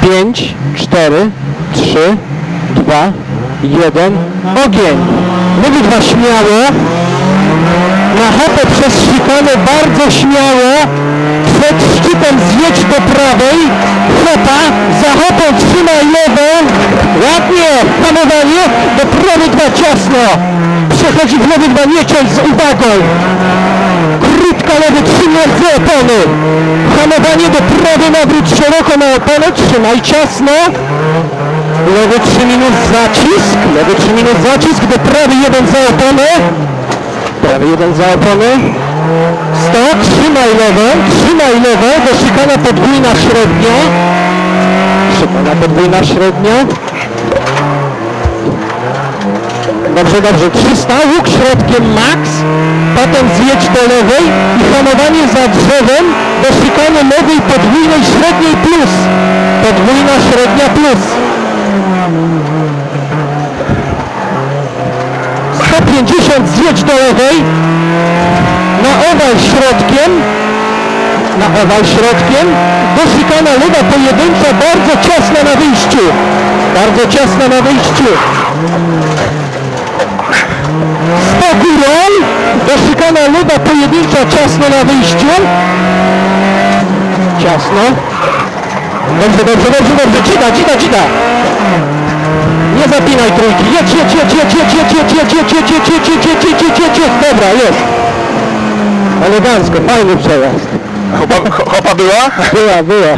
5, 4, 3, 2, 1, ogień. Dwa śmiało. Na hopę przez szykanę bardzo śmiało. Przed szczytem zjedź do prawej. Hopa, za hopą trzymaj lewą. Ładnie, hamowanie. Do prawej dwa ciasno. Przechodzi w lewy dwa nie z uwagą. Za opony. Hamowanie do prawej nawrót szeroko na oponę. Trzymaj ciasno. Lewy 3 minut zacisk. Lewy 3 minut zacisk. Do prawy jeden za oponę. Prawy jeden za oponę. Stop, trzymaj lewą, trzymaj lewą, do szykana podwójna średnio. Szykana podwójna średnio. Dobrze, dobrze. 300, łuk środkiem max. Potem zjedź do lewej i hamowanie za drzewem do szykany lewej podwójnej średniej plus. Podwójna średnia plus. 150 zjedź do lewej. Na owal środkiem. Na owal środkiem. Do szykana lewa pojedyncza, bardzo ciasna na wyjściu. Bardzo ciasna na wyjściu. Lewa pojedyncza, ciasno na wyjściu. Ciasno. Dobrze, dobrze, dobrze, dobrze. Cida, cida, cida. Nie zapinaj trójki. Jedź, jedź, jedź, jedź, jedź, jedź, jedź, jedź, jedź, jedź, jedź, jedź, jedź, jedź, jedź, jedź, jedź. Dobra, jest. Elegancko, fajny przejazd. Hopa, hopa była? Była, była.